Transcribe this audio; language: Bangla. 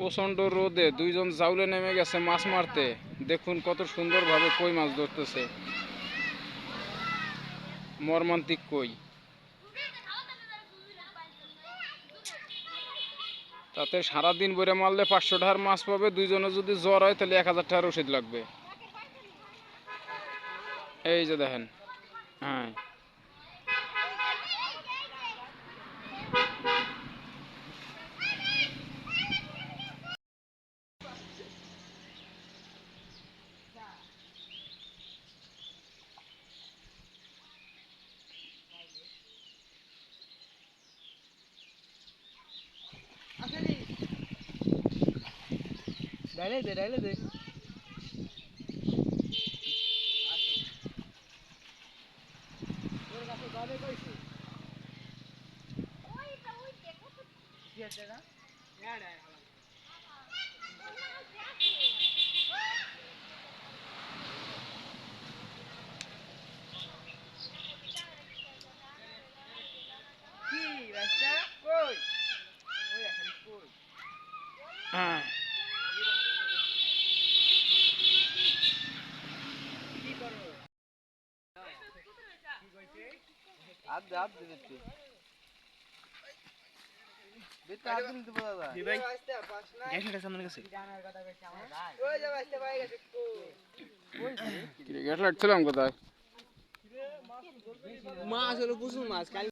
প্রচণ্ড রোদে দুইজন জাউলে নেমে গেছে মাছ মারতে। দেখুন কত সুন্দরভাবে কই মাছ ধরতেছে। মর্মান্তিক কই। তাতে সারাদিন বইরে মারলে পাঁচশো টাকার মাছ পাবে, দুইজনে যদি জ্বর হয় তাহলে এক হাজার টাকার ওষুধ লাগবে। এই যে দেখেন হ্যাঁ। ডাইলে দে ডাইলে দে কি রাস্তা কই ওই এখানে কই হ্যাঁ কি করো আদ দে আদ দে বেতে বেতে আদ দিন তো ভাই? গ্যাস এটা সামনে গেছে ওই যে বাসতে পাই গেছে গ্যাস লাইট ছিলাম কোথায়? মাছ হলো প্রচুর মাছ কাল